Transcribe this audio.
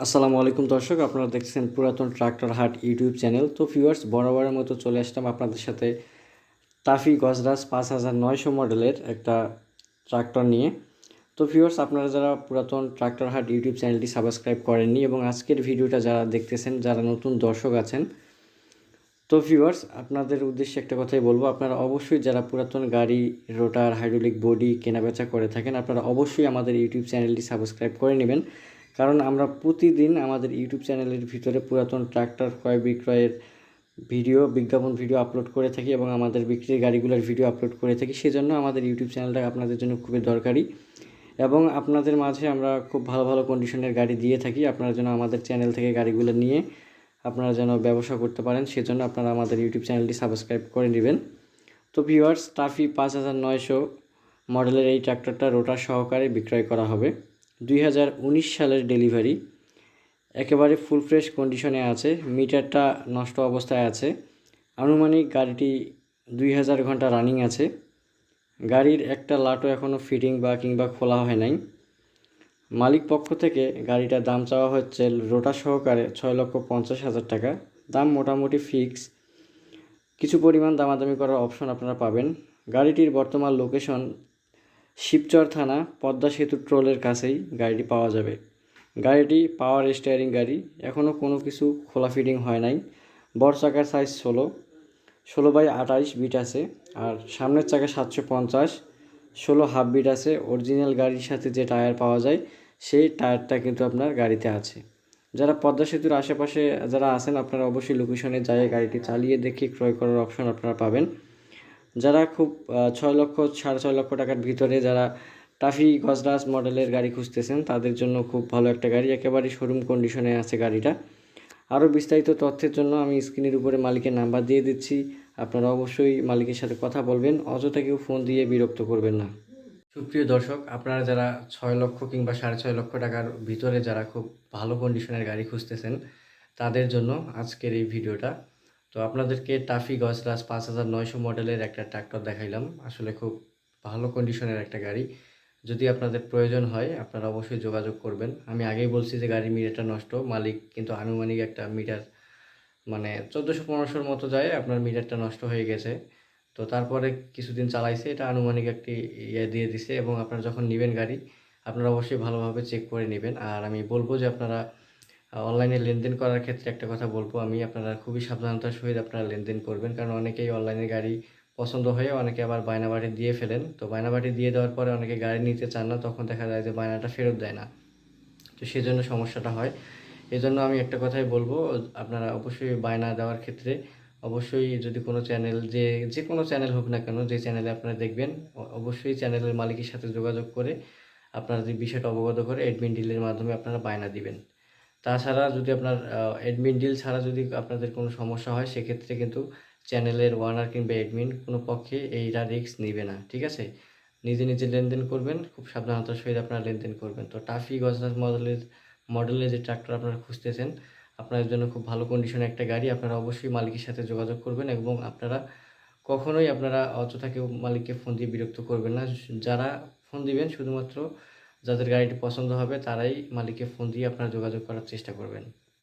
আসসালামু আলাইকুম দর্শক, আপনারা দেখছেন পুরাতন ট্রাক্টর হাট ইউটিউব চ্যানেল। তো ভিউয়ার্স বরাবরের মতো চলে আসলাম আপনাদের সাথে তাফি গজরাজ পাঁচ হাজার নয়শো মডেলের একটা ট্রাক্টর নিয়ে। তো ভিউয়ার্স আপনারা যারা পুরাতন ট্রাক্টর হাট ইউটিউব চ্যানেলটি সাবস্ক্রাইব করেননি এবং আজকের ভিডিওটা যারা দেখতেছেন, যারা নতুন দর্শক আছেন, তো ভিউয়ার্স আপনাদের উদ্দেশ্যে একটা কথাই বলব, আপনারা অবশ্যই যারা পুরাতন গাড়ি, রোটার হাইড্রোলিক বডি কেনাবেচা করে থাকেন, আপনারা অবশ্যই আমাদের ইউটিউব চ্যানেলটি সাবস্ক্রাইব করে নেবেন। কারণ আমরা প্রতিদিন আমাদের ইউটিউব চ্যানেলের ভিতরে পুরাতন ট্রাক্টর, ক্রয় বিক্রয়ের ভিডিও, বিজ্ঞাপন ভিডিও আপলোড করে থাকি এবং আমাদের বিক্রির গাড়িগুলোর ভিডিও আপলোড করে থাকি। সেজন্য আমাদের ইউটিউব চ্যানেলটা আপনাদের জন্য খুবই দরকারি এবং আপনাদের মাঝে আমরা খুব ভালো ভালো কন্ডিশনের গাড়ি দিয়ে থাকি। আপনারা যেন আমাদের চ্যানেল থেকে গাড়িগুলো নিয়ে আপনারা যেন ব্যবসা করতে পারেন, সেজন্য আপনারা আমাদের ইউটিউব চ্যানেলটি সাবস্ক্রাইব করে নেবেন। তো ভিউয়ার্স টাফি পাঁচ হাজার নয়শো মডেলের এই ট্র্যাক্টরটা রোটার সহকারে বিক্রয় করা হবে। দুই হাজার উনিশ সালের ডেলিভারি। একেবারে ফুল ফ্রেশ কন্ডিশনে আছে, মিটারটা নষ্ট অবস্থায় আছে। আনুমানিক গাড়িটি দুই হাজার ঘণ্টা রানিং আছে। গাড়ির একটা লাটও এখনও ফিটিং বা কিংবা খোলা হয় নাই। মালিক পক্ষ থেকে গাড়িটার দাম চাওয়া হচ্ছে রোটা সহকারে ছয় লক্ষ পঞ্চাশ হাজার টাকা। দাম মোটামুটি ফিক্স কিছু পরিমাণ দামাদামি করার অপশন আপনারা পাবেন। গাড়িটির বর্তমান লোকেশন শিবচর থানা পদ্মা সেতু ট্রোলের কাছেই গাড়িটি পাওয়া যাবে। গাড়িটি পাওয়ার স্টিয়ারিং গাড়ি। এখনও কোনো কিছু খোলা ফিটিং হয় নাই। বড় চাকার সাইজ ষোলো। ষোলো বাই আঠাইশ বিট আছে আর সামনের চাকা সাতশো পঞ্চাশ। ষোলো হাফ বিট আছে। অরিজিনাল গাড়ির সাথে যে টায়ার পাওয়া যায়, সেই টায়ারটা কিন্তু আপনার গাড়িতে আছে। যারা পদ্মা সেতুর আশেপাশে যারা আছেন, আপনারা অবশ্যই লোকেশনে যায় গাড়িটি চালিয়ে দেখে ক্রয় করার অপশন আপনারা পাবেন। যারা খুব ছয় লক্ষ, সাড়ে ছয় লক্ষ টাকার ভিতরে যারা টাফি গজরাজ মডেলের গাড়ি খুঁজতেছেন, তাদের জন্য খুব ভালো একটা গাড়ি। একেবারে শোরুম কন্ডিশনে আছে গাড়িটা। আরও বিস্তারিত তথ্যের জন্য আমি স্ক্রিনের উপরে মালিকের নাম্বার দিয়ে দিচ্ছি। আপনারা অবশ্যই মালিকের সাথে কথা বলবেন, অযথা কেউ ফোন দিয়ে বিরক্ত করবেন না। সুপ্রিয় দর্শক, আপনারা যারা ছয় লক্ষ কিংবা সাড়ে ছয় লক্ষ টাকার ভিতরে যারা খুব ভালো কন্ডিশনের গাড়ি খুঁজতেছেন, তাদের জন্য আজকের এই ভিডিওটা তো আপনাদেরকে টাফি গজরাজ পাঁচ হাজার নয়শো মডেলের একটা ট্রাক্টর দেখাইলাম। আসলে খুব ভালো কন্ডিশনের একটা গাড়ি। যদি আপনাদের প্রয়োজন হয়, আপনারা অবশ্যই যোগাযোগ করবেন। আমি আগেই বলছি যে গাড়ির মিটারটা নষ্ট। মালিক কিন্তু আনুমানিক একটা মিটার মানে চোদ্দোশো পনেরোশোর মতো যায়, আপনার মিটারটা নষ্ট হয়ে গেছে। তো তারপরে কিছুদিন চালাইছে, এটা আনুমানিক একটি ইয়ে দিয়ে দিছে এবং আপনারা যখন নেবেন গাড়ি, আপনারা অবশ্যই ভালোভাবে চেক করে নেবেন। আর আমি বলব যে আপনারা অনলাইনে লেনদেন করার ক্ষেত্রে একটা কথা বলব। আমি আপনারা খুবই সাবধানতার সহিত আপনারা লেনদেন করবেন, কারণ অনেকেই অনলাইনে গাড়ি পছন্দ হয়ে অনেকে আবার বায়না বাড়ি দিয়ে ফেলেন। তো বায়না বাড়ি দিয়ে দেওয়ার পরে অনেকে গাড়ি নিতে চান না, তখন দেখা যায় যে বায়নাটা ফেরত দেয় না। তো সেজন্য সমস্যাটা হয়। এই জন্য আমি একটা কথাই বলব, আপনারা অবশ্যই বায়না দেওয়ার ক্ষেত্রে অবশ্যই যদি কোনো চ্যানেল যে যে কোনো চ্যানেল হোক না কেন, যে চ্যানেলে আপনারা দেখবেন অবশ্যই চ্যানেলের মালিকের সাথে যোগাযোগ করে আপনারা যে বিষয়টা অবগত করে অ্যাডমিন ডিলের মাধ্যমে আপনারা বায়না দিবেন। তাছাড়া যদি আপনার অ্যাডমিন ডিল ছাড়া যদি আপনাদের কোনো সমস্যা হয়, সেক্ষেত্রে কিন্তু চ্যানেলের ওয়ানার কিংবা অ্যাডমিন কোনো পক্ষে এইটা রিস্ক নেবে না, ঠিক আছে? নিজে নিজে লেনদেন করবেন, খুব সাবধানতার সহিত আপনারা লেনদেন করবেন। তো টাফি গজরাজ মডেলের মডেলের যে ট্রাক্টর আপনারা খুঁজতেছেন, আপনাদের জন্য খুব ভালো কন্ডিশনে একটা গাড়ি, আপনারা অবশ্যই মালিকের সাথে যোগাযোগ করবেন এবং আপনারা কখনোই আপনারা অযথা কেউ মালিককে ফোন দিয়ে বিরক্ত করবেন না। যারা ফোন দিবেন, শুধুমাত্র যাদের গাড়িটি পছন্দ হবে তারাই মালিককে ফোন দিয়ে আপনারা যোগাযোগ করার চেষ্টা করবেন।